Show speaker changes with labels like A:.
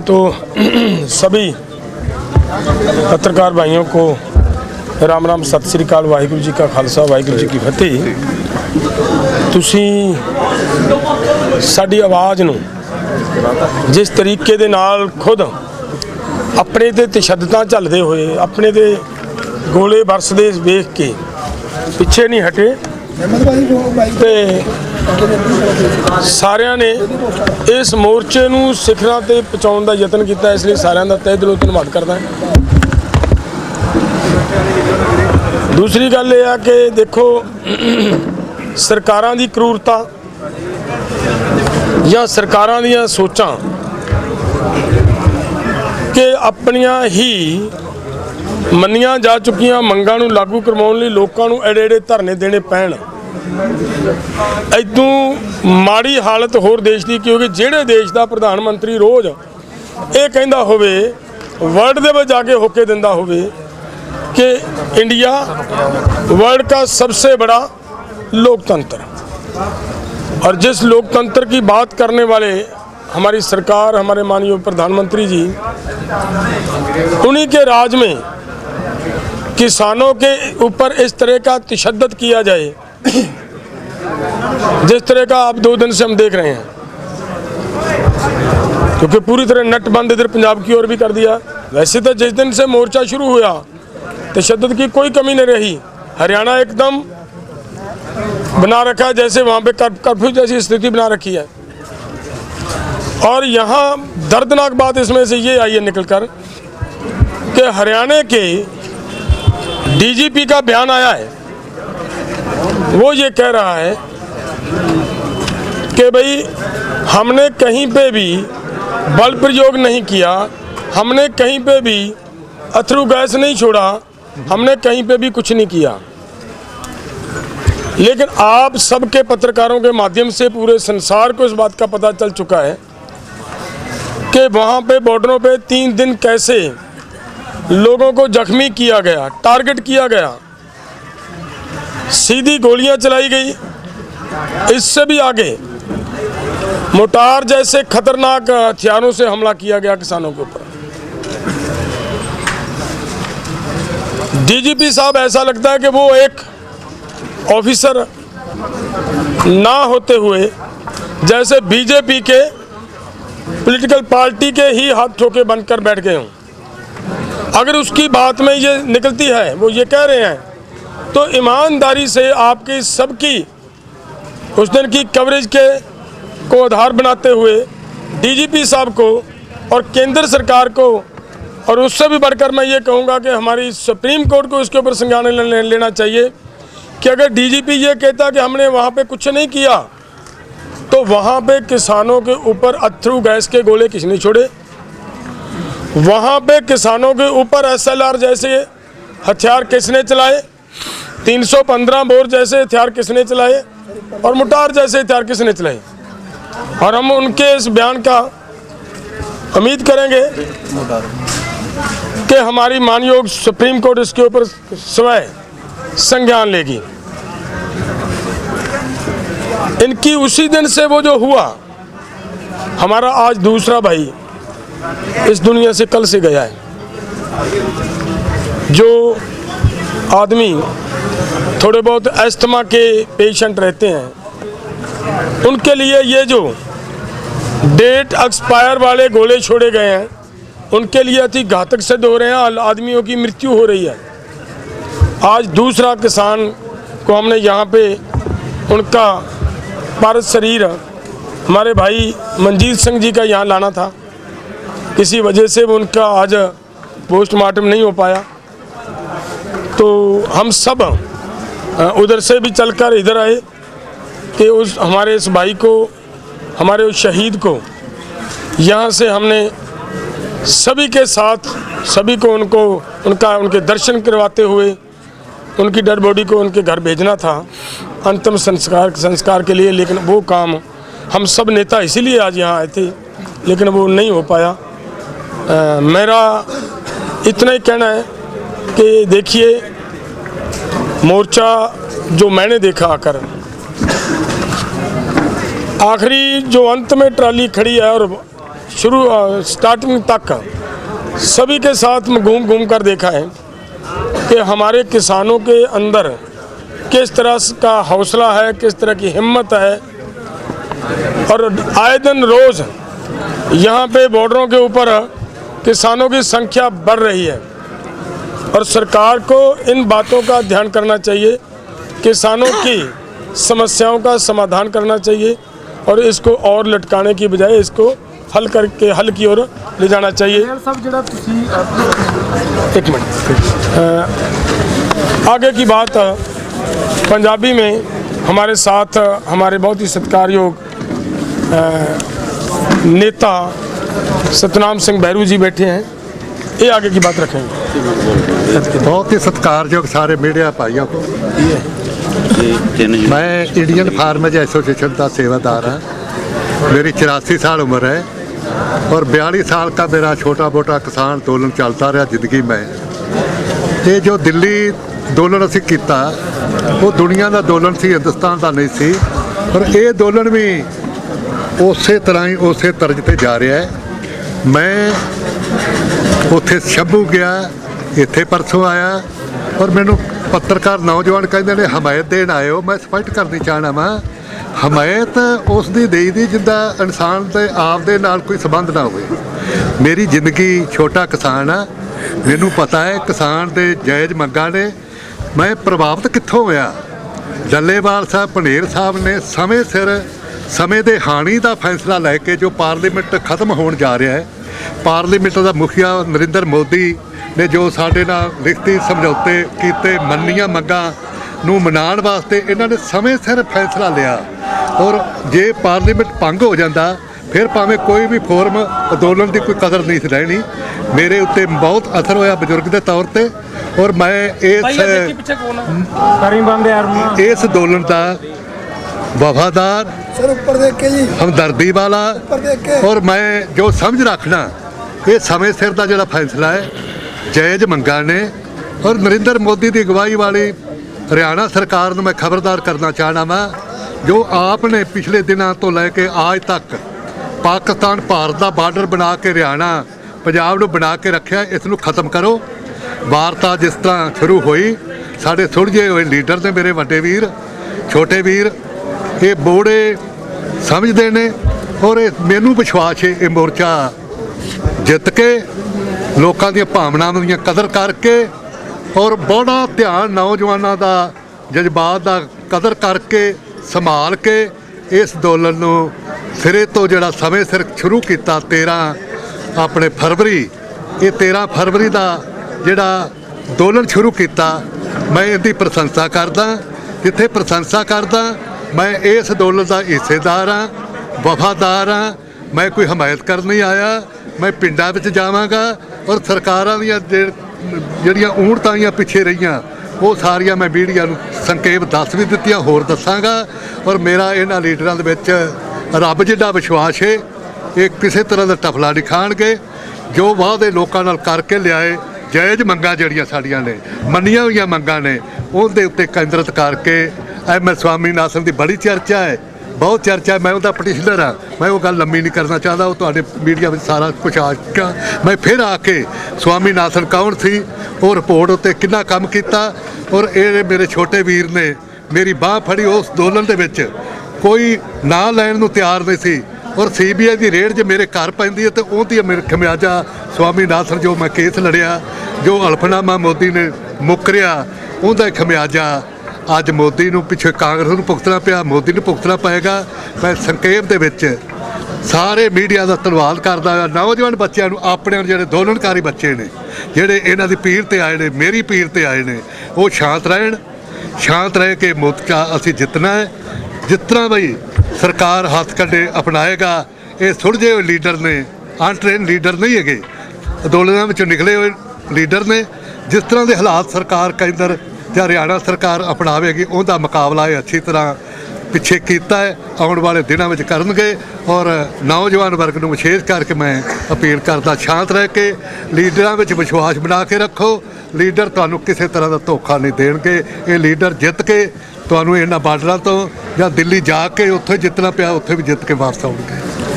A: तो सभी पत्रकार भाइयों को ਰਾਮ ਰਾਮ ਸਤਿ ਸ੍ਰੀ ਅਕਾਲ ਵਾਹਿਗੁਰੂ ਜੀ ਕਾ ਖਾਲਸਾ ਵਾਹਿਗੁਰੂ ਜੀ ਕੀ ਫਤਿਹ ਤੁਸੀਂ ਸਾਡੀ ਆਵਾਜ਼ ਨੂੰ ਜਿਸ ਤਰੀਕੇ ਦੇ ਨਾਲ ਖੁਦ ਆਪਣੇ ਤੇ ਤਸ਼ੱਦਦਾਂ ਝੱਲਦੇ ਹੋਏ ਆਪਣੇ ਤੇ ਗੋਲੇ ਵਰਸਦੇ ਵੇਖ ਕੇ ਪਿੱਛੇ ਨਹੀਂ ਹਟੇ ਤੇ ਸਾਰਿਆਂ ਨੇ ਇਸ ਮੋਰਚੇ ਨੂੰ ਸਿਖਰਾਂ ਤੇ ਪਹੁੰਚਾਉਣ ਦਾ ਯਤਨ ਕੀਤਾ, ਇਸ ਲਈ ਸਾਰਿਆਂ ਦਾ ਤਹਿ ਦਿਲੋਂ ਧੰਨਵਾਦ ਕਰਦਾ ਦੂਸਰੀ ਗੱਲ ਇਹ ਆ ਕਿ ਦੇਖੋ, ਸਰਕਾਰਾਂ ਦੀ ਕਰੂਰਤਾ ਜਾਂ ਸਰਕਾਰਾਂ ਦੀਆਂ ਸੋਚਾਂ ਕਿ ਆਪਣੀਆਂ ਹੀ ਮੰਨੀਆਂ ਜਾ ਚੁੱਕੀਆਂ ਮੰਗਾਂ ਨੂੰ ਲਾਗੂ ਕਰਵਾਉਣ ਲਈ ਲੋਕਾਂ ਨੂੰ ਐਡੇ ਐਡੇ ਧਰਨੇ ਦੇਣੇ ਪੈਣ। ਇਦੋਂ ਮਾੜੀ ਹਾਲਤ ਹੋਰ ਦੇਸ਼ ਦੀ ਕਿਉਂਕਿ ਜਿਹੜੇ ਦੇਸ਼ ਦਾ ਪ੍ਰਧਾਨ ਮੰਤਰੀ ਰੋਜ਼ ਇਹ ਕਹਿੰਦਾ ਹੋਵੇ ਵਰਲਡ ਦੇ ਵਿੱਚ ਜਾ ਕੇ ਹੋਕੇ ਦਿੰਦਾ ਹੋਵੇ कि इंडिया वर्ल्ड का सबसे बड़ा लोकतंत्र और जिस लोकतंत्र की बात करने वाले हमारी सरकार हमारे माननीय प्रधानमंत्री जी उन्हीं के राज में किसानों के ऊपर इस तरह का तशद्दद किया जाए जिस तरह का आप दो दिन से हम देख रहे हैं, क्योंकि पूरी तरह नट बंद इधर पंजाब की ओर भी कर दिया। वैसे तो जिस दिन से मोर्चा शुरू हुआ, तशद्दद की कोई कमी नहीं रही। हरियाणा एकदम बना रखा है, जैसे वहाँ पे कर्फ्यू जैसी स्थिति बना रखी है। और यहाँ दर्दनाक बात इसमें से ये आई है निकलकर कि हरियाणा के डीजीपी का बयान आया है। वो ये कह रहा है कि भाई, हमने कहीं पे भी बल प्रयोग नहीं किया, हमने कहीं पे भी अथरू गैस नहीं छोड़ा, हमने कहीं पे भी कुछ नहीं किया। लेकिन आप सबके पत्रकारों के माध्यम से पूरे संसार को इस बात का पता चल चुका है कि वहाँ पे बॉर्डरों पे तीन दिन कैसे लोगों को जख्मी किया गया, टारगेट किया गया सीधी गोलियाँ चलाई गई। इससे भी आगे, मोटार जैसे खतरनाक हथियारों से हमला किया गया किसानों के ऊपर। डीजीपी साहब, ऐसा लगता है कि वो एक ऑफिसर ना होते हुए, जैसे बीजेपी के पॉलिटिकल पार्टी के ही हाथ ठोके बनकर बैठ गए हों। अगर उसकी बात में ये निकलती है, वो ये कह रहे हैं तो ईमानदारी से आपकी सबकी, उस दिन की कवरेज के, को आधार बनाते हुए डीजीपी साहब को और केंद्र सरकार को, और उससे भी बढ़कर मैं ये कहूँगा कि हमारी सुप्रीम कोर्ट को इसके ऊपर संज्ञान लेना चाहिए कि अगर डीजीपी ये कहता कि हमने वहाँ पे कुछ नहीं किया तो वहाँ पे किसानों के ऊपर अथरू गैस के गोले किसने छोड़े? वहाँ पे किसानों के ऊपर एसएलआर जैसे हथियार किसने चलाए? 315 बोर जैसे हथियार किसने चलाए और मुटार जैसे हथियार किसने चलाए? और हम उनके इस बयान का उम्मीद करेंगे कि हमारी मानयोग सुप्रीम कोर्ट इसके ऊपर स्वयं संज्ञान लेगी। इनकी उसी दिन से वो जो हुआ, हमारा आज दूसरा भाई इस दुनिया से कल से गया है, जो आदमी थोड़े बहुत अस्थमा के पेशेंट रहते हैं। उनके लिए ये जो डेट एक्सपायर वाले गोले छोड़े गए हैं, उनके लिए अति घातक सिद्ध हो रहे हैं। आदमियों की मृत्यु हो रही है। आज दूसरा किसान को हमने यहाँ पे उनका पारस शरीर, हमारे भाई मंजीत सिंह जी का यहाँ लाना था। किसी वजह से वो उनका आज पोस्टमार्टम नहीं हो पाया। तो हम सब उधर से भी चलकर इधर आए कि उस हमारे इस भाई को हमारे उस शहीद को यहाँ से हमने सभी के साथ सभी को उनको उनका उनके दर्शन करवाते हुए उनकी डेड बॉडी को उनके घर भेजना था अंतिम संस्कार संस्कार के लिए लेकिन वो काम हम सब नेता इसीलिए आज यहाँ आए थे लेकिन वो नहीं हो पाया। अ, मेरा इतना ही कहना है कि देखिए मोर्चा जो मैंने देखा आकर। आखिरी जो अंत में ट्राली खड़ी है और शुरू स्टार्टिंग तक, सभी के साथ में घूम घूम कर देखा है कि हमारे किसानों के अंदर किस तरह का हौसला है, किस तरह की हिम्मत है। और आए दिन रोज़ यहाँ पे बॉर्डरों के ऊपर किसानों की संख्या बढ़ रही है। और सरकार को इन बातों का ध्यान करना चाहिए किसानों की समस्याओं का समाधान करना चाहिए और इसको और लटकाने की बजाय इसको हल करके हल की ओर ले जाना चाहिए। एक मिनट आगे की बात पंजाबी में हमारे साथ हमारे बहुत ही सत्कार योग नेता सतनाम सिंह बैरू जी बैठे हैं। ये आगे की बात रखेंगे
B: ਬਹੁਤ ਹੀ ਸਤਿਕਾਰਯੋਗ ਸਾਰੇ ਮੀਡੀਆ ਭਾਈਆਂ ਕੋ
C: ਤਿੰਨ ਜੀ
B: मैं इंडियन फार्मर्स एसोसिएशन का सेवादार हाँ मेरी चौरासी साल उम्र है और बयालीस साल का मेरा छोटा मोटा किसान अंदोलन चलता रहा जिंदगी में ਇਹ ਜੋ ਦਿੱਲੀ ਅੰਦੋਲਨ ਅਸੀਂ ਕੀਤਾ ਉਹ ਦੁਨੀਆ ਦਾ ਅੰਦੋਲਨ ਸੀ ਹਿੰਦੁਸਤਾਨ ਦਾ ਨਹੀਂ ਸੀ ਪਰ ਇਹ ਅੰਦੋਲਨ ਵੀ ਉਸੇ ਤਰ੍ਹਾਂ ਹੀ ਉਸੇ ਤਰਜ ਤੇ ਜਾ ਰਿਹਾ ਹੈ ਮੈਂ ਉੱਥੇ ਸ਼ੰਭੂ ਗਿਆ, ਇੱਥੇ ਪਰਸੋਂ ਆਇਆ ਔਰ ਮੈਨੂੰ ਪੱਤਰਕਾਰ ਨੌਜਵਾਨ ਕਹਿੰਦੇ ਨੇ, ਹਮਾਇਤ ਦੇਣ ਆਇਓ, ਮੈਂ ਸਪਸ਼ਟ ਕਰਨੀ ਚਾਹਣਾ ਵਾਂ। ਹਮਾਇਤ ਉਸ ਦੀ ਦੇਈ ਦੀ ਜਿੱਦਾਂ ਇਨਸਾਨ ਦੇ ਆਪ ਦੇ ਨਾਲ ਕੋਈ ਸੰਬੰਧ ਨਾ ਹੋਵੇ। ਮੇਰੀ ਜ਼ਿੰਦਗੀ ਛੋਟਾ ਕਿਸਾਨ ਆ, ਮੈਨੂੰ ਪਤਾ ਹੈ ਕਿਸਾਨ ਦੇ ਜਾਇਜ਼ ਮੰਗਾਂ ਨੇ, ਮੈਂ ਪ੍ਰਭਾਵਿਤ ਕਿੱਥੋਂ ਹੋਇਆ? ਡੱਲੇਵਾਲ ਸਾਹਿਬ, ਪਨੇਰ ਸਾਹਿਬ ਨੇ ਸਮੇਂ ਸਿਰ ਸਮੇਂ ਦੇ ਹਾਣੀ ਦਾ ਫੈਸਲਾ ਲੈ ਕੇ ਜੋ ਪਾਰਲੀਮੈਂਟ ਖਤਮ ਹੋਣ ਜਾ ਰਿਹਾ ਹੈ ਪਾਰਲੀਮੈਂਟ ਦਾ ਮੁਖੀਆ ਨਰਿੰਦਰ ਮੋਦੀ ਨੇ ਜੋ ਸਾਡੇ ਨਾਲ ਲਿਖਤੀ ਸਮਝੌਤੇ ਕੀਤੇ ਮੰਨੀਆਂ ਮੰਗਾਂ ਨੂੰ ਮਨਾਉਣ ਵਾਸਤੇ ਇਹਨਾਂ ਨੇ ਸਮੇਂ ਸਿਰ ਫੈਸਲਾ ਲਿਆ। ਔਰ ਜੇ ਪਾਰਲੀਮੈਂਟ ਭੰਗ ਹੋ ਜਾਂਦਾ ਫਿਰ ਭਾਵੇਂ ਕੋਈ ਵੀ ਫੋਰਮ ਅੰਦੋਲਨ ਦੀ ਕੋਈ ਕਦਰ ਨਹੀਂ ਸੀ ਰਹਿਣੀ ਮੇਰੇ ਉੱਤੇ ਬਹੁਤ ਅਸਰ ਹੋਇਆ ਬਜ਼ੁਰਗ ਦੇ ਤੌਰ ਤੇ। ਔਰ ਮੈਂ ਇਸ
D: ਕਰੀਮ ਬੰਦੇ ਅਰਮਾ
B: ਇਸ ਅੰਦੋਲਨ ਦਾ ਵਫਾਦਾਰ
E: ਸਰ ਉੱਪਰ ਦੇਖ ਕੇ ਜੀ।
B: ਹਮਦਰਦੀ ਵਾਲਾ।
E: ਉੱਪਰ ਦੇਖ ਕੇ।
B: ਔਰ ਮੈਂ ਜੋ ਸਮਝ ਰੱਖਣਾ ਇਹ ਸਮੇਂ ਸਿਰ ਦਾ ਜਿਹੜਾ ਫੈਸਲਾ ਹੈ ਜਾਇਜ਼ ਮੰਗਾਂ ਨੇ। ਔਰ ਨਰਿੰਦਰ ਮੋਦੀ ਦੀ ਅਗਵਾਈ ਵਾਲੀ ਹਰਿਆਣਾ ਸਰਕਾਰ ਨੂੰ ਮੈਂ ਖਬਰਦਾਰ ਕਰਨਾ ਚਾਹਣਾ ਵਾਂ ਜੋ ਆਪ ਨੇ ਪਿਛਲੇ ਦਿਨਾਂ ਤੋਂ ਲੈ ਕੇ ਅੱਜ ਤੱਕ ਪਾਕਿਸਤਾਨ ਭਾਰਤ ਦਾ ਬਾਰਡਰ ਬਣਾ ਕੇ ਹਰਿਆਣਾ ਪੰਜਾਬ ਨੂੰ ਬਣਾ ਕੇ ਰੱਖਿਆ ਇਸ ਨੂੰ ਖਤਮ ਕਰੋ। ਵਾਰਤਾ ਜਿਸ ਤਰ੍ਹਾਂ ਸ਼ੁਰੂ ਹੋਈ ਸਾਡੇ ਸੁਲਝੇ ਹੋਏ ਲੀਡਰ ਨੇ ਮੇਰੇ ਵੱਡੇ ਵੀਰ ਛੋਟੇ ਵੀਰ ਇਹ ਬੋੜੇ ਸਮਝਦੇ ਨੇ ਔਰ ਇਹ ਮੈਨੂੰ ਵਿਸ਼ਵਾਸ ਹੈ ਇਹ ਮੋਰਚਾ ਜਿੱਤ ਕੇ ਲੋਕਾਂ ਦੀਆਂ ਭਾਵਨਾਵਾਂ ਦੀਆਂ ਕਦਰ ਕਰਕੇ ਔਰ ਬੜਾ ਧਿਆਨ ਨੌਜਵਾਨਾਂ ਦਾ, ਜਜ਼ਬਾਤ ਦਾ ਕਦਰ ਕਰਕੇ ਸੰਭਾਲ ਕੇ ਇਸ ਅੰਦੋਲਨ ਨੂੰ ਸਿਰੇ ਤੋਂ ਜਿਹੜਾ ਸਮੇਂ ਸਿਰ ਸ਼ੁਰੂ ਕੀਤਾ 13 ਆਪਣੇ ਫਰਵਰੀ, ਇਹ 13 ਫਰਵਰੀ ਦਾ ਜਿਹੜਾ ਅੰਦੋਲਨ ਸ਼ੁਰੂ ਕੀਤਾ, ਮੈਂ ਇਹਦੀ ਪ੍ਰਸ਼ੰਸਾ ਕਰਦਾ, ਜਿੱਥੇ ਪ੍ਰਸ਼ੰਸਾ ਕਰਦਾ ਮੈਂ ਇਸ ਅੰਦੋਲਨ ਦਾ ਹਿੱਸੇਦਾਰ ਹਾਂ, ਵਫਾਦਾਰ ਹਾਂ। ਮੈਂ ਕੋਈ ਹਮਾਇਤ ਕਰਨ ਨਹੀਂ ਆਇਆ। ਮੈਂ ਪਿੰਡਾਂ ਵਿੱਚ ਜਾਵਾਂਗਾ ਔਰ ਸਰਕਾਰਾਂ ਦੀਆਂ ਜਿਹ- ਜਿਹੜੀਆਂ ਊਣਤਾਈਆਂ ਪਿੱਛੇ ਰਹੀਆਂ, ਉਹ ਸਾਰੀਆਂ ਮੈਂ ਮੀਡੀਆ ਨੂੰ ਸੰਖੇਪ ਦੱਸ ਵੀ ਦਿੱਤੀਆਂ, ਹੋਰ ਦੱਸਾਂਗਾ। ਔਰ ਮੇਰਾ ਇਹਨਾਂ ਲੀਡਰਾਂ ਦੇ ਵਿੱਚ ਰੱਬ ਜਿੱਡਾ ਵਿਸ਼ਵਾਸ ਹੈ ਇਹ ਕਿਸੇ ਤਰ੍ਹਾਂ ਦਾ ਟਫਲਾ ਨਹੀਂ ਖਾਣਗੇ। ਜੋ ਵਾਅਦੇ ਲੋਕਾਂ ਨਾਲ ਕਰਕੇ ਲਿਆਏ, ਜਾਇਜ਼ ਮੰਗਾਂ ਜਿਹੜੀਆਂ ਸਾਡੀਆਂ ਨੇ, ਮੰਨੀਆਂ ਹੋਈਆਂ ਮੰਗਾਂ ਨੇ, ਉਹਦੇ ਉੱਤੇ ਕੇਂਦਰਿਤ ਕਰਕੇ ਐਮ ਐਸ ਸਵਾਮੀਨਾਥਨ ਦੀ ਬੜੀ ਚਰਚਾ ਹੈ ਬਹੁਤ ਚਰਚਾ ਹੈ, ਮੈਂ ਉਹਦਾ ਪਟੀਸ਼ਨਰ ਹਾਂ ਮੈਂ ਉਹ ਗੱਲ ਲੰਮੀ ਨਹੀਂ ਕਰਨਾ ਚਾਹੁੰਦਾ ਉਹ ਤੁਹਾਡੇ ਮੀਡੀਆ ਵਿੱਚ ਸਾਰਾ ਕੁਝ ਆ ਚੁੱਕਾ। ਮੈਂ ਫਿਰ ਆ ਕੇ ਸਵਾਮੀਨਾਥਨ ਕੌਣ ਸੀ ਉਹ ਰਿਪੋਰਟ ਉੱਤੇ ਕਿੰਨਾ ਕੰਮ ਕੀਤਾ ਔਰ ਇਹ ਮੇਰੇ ਛੋਟੇ ਵੀਰ ਨੇ ਮੇਰੀ ਬਾਹ ਫੜੀ ਉਸ ਅੰਦੋਲਨ ਦੇ ਵਿੱਚ। ਕੋਈ ਨਾਂ ਲੈਣ ਨੂੰ ਤਿਆਰ ਨਹੀਂ ਸੀ ਔਰ ਸੀਬੀਆਈ ਦੀ ਰੇਡ ਜੇ ਮੇਰੇ ਘਰ ਪੈਂਦੀ ਹੈ ਤੇ ਉਹਦੀ ਮੇਰੇ ਖਮਿਆਜਾ ਸਵਾਮੀਨਾਥਨ ਜੋ ਮੈਂ ਕੇਸ ਲੜਿਆ ਜੋ ਅਲਫਨਾਮਾ ਮੋਦੀ ਨੇ ਮੁੱਕਰਿਆ ਉਹਦਾ ਖਮਿਆਜਾ ਅੱਜ ਮੋਦੀ ਨੂੰ ਪਿੱਛੇ ਕਾਂਗਰਸ ਨੂੰ ਭੁਗਤਣਾ ਪਿਆ, ਮੋਦੀ ਨੂੰ ਭੁਗਤਣਾ ਪਏਗਾ। ਮੈਂ ਸੰਖੇਪ ਦੇ ਵਿੱਚ ਸਾਰੇ ਮੀਡੀਆ ਦਾ ਧੰਨਵਾਦ ਕਰਦਾ ਹਾਂ। ਨੌਜਵਾਨ ਬੱਚਿਆਂ ਨੂੰ ਆਪਣੇ ਜਿਹੜੇ ਅੰਦੋਲਨਕਾਰੀ ਬੱਚੇ ਨੇ, ਜਿਹੜੇ ਇਹਨਾਂ ਦੀ ਪੀਰ ਤੇ ਆਏ ਨੇ, ਮੇਰੀ ਪੀਰ ਤੇ ਆਏ ਨੇ, ਉਹ ਸ਼ਾਂਤ ਰਹਿਣ। ਸ਼ਾਂਤ ਰਹਿ ਕੇ ਮੋਰਚਾ ਅਸੀਂ ਜਿੱਤਣਾ ਹੈ। ਜਿਸ ਤਰ੍ਹਾਂ ਬਈ ਸਰਕਾਰ ਹੱਥ ਕੱਢੇ ਅਪਣਾਏਗਾ, ਇਹ ਸੁਲਝੇ ਹੋਏ ਲੀਡਰ ਨੇ ਅਨਟ੍ਰੇਨ ਲੀਡਰ ਨਹੀਂ ਹੈਗੇ। ਅੰਦੋਲਨਾਂ ਵਿੱਚੋਂ ਨਿਕਲੇ ਹੋਏ ਲੀਡਰ ਨੇ। ਜਿਸ ਤਰ੍ਹਾਂ ਦੇ ਹਾਲਾਤ ਸਰਕਾਰ ਕੇਂਦਰ ਜਾਂ ਹਰਿਆਣਾ ਸਰਕਾਰ ਅਪਣਾਵੇਗੀ ਉਹਦਾ ਮੁਕਾਬਲਾ ਇਹ ਅੱਛੀ ਤਰ੍ਹਾਂ ਪਿੱਛੇ ਕੀਤਾ ਹੈ, ਆਉਣ ਵਾਲੇ ਦਿਨਾਂ ਵਿੱਚ ਕਰਨਗੇ ਔਰ ਨੌਜਵਾਨ ਵਰਗ ਨੂੰ ਵਿਸ਼ੇਸ਼ ਕਰਕੇ ਮੈਂ ਅਪੀਲ ਕਰਦਾ, ਸ਼ਾਂਤ ਰਹਿ ਕੇ ਲੀਡਰਾਂ ਵਿੱਚ ਵਿਸ਼ਵਾਸ ਬਣਾ ਕੇ ਰੱਖੋ। ਲੀਡਰ ਤੁਹਾਨੂੰ ਕਿਸੇ ਤਰ੍ਹਾਂ ਦਾ ਧੋਖਾ ਨਹੀਂ ਦੇਣਗੇ। ਇਹ ਲੀਡਰ ਜਿੱਤ ਕੇ ਤੁਹਾਨੂੰ ਇਹਨਾਂ ਬਾਰਡਰਾਂ ਤੋਂ ਜਾਂ ਦਿੱਲੀ ਜਾ ਕੇ ਉੱਥੇ ਜਿੱਤਣਾ ਪਿਆ, ਉੱਥੇ ਵੀ ਜਿੱਤ ਕੇ ਵਾਪਸ ਆਉਣਗੇ।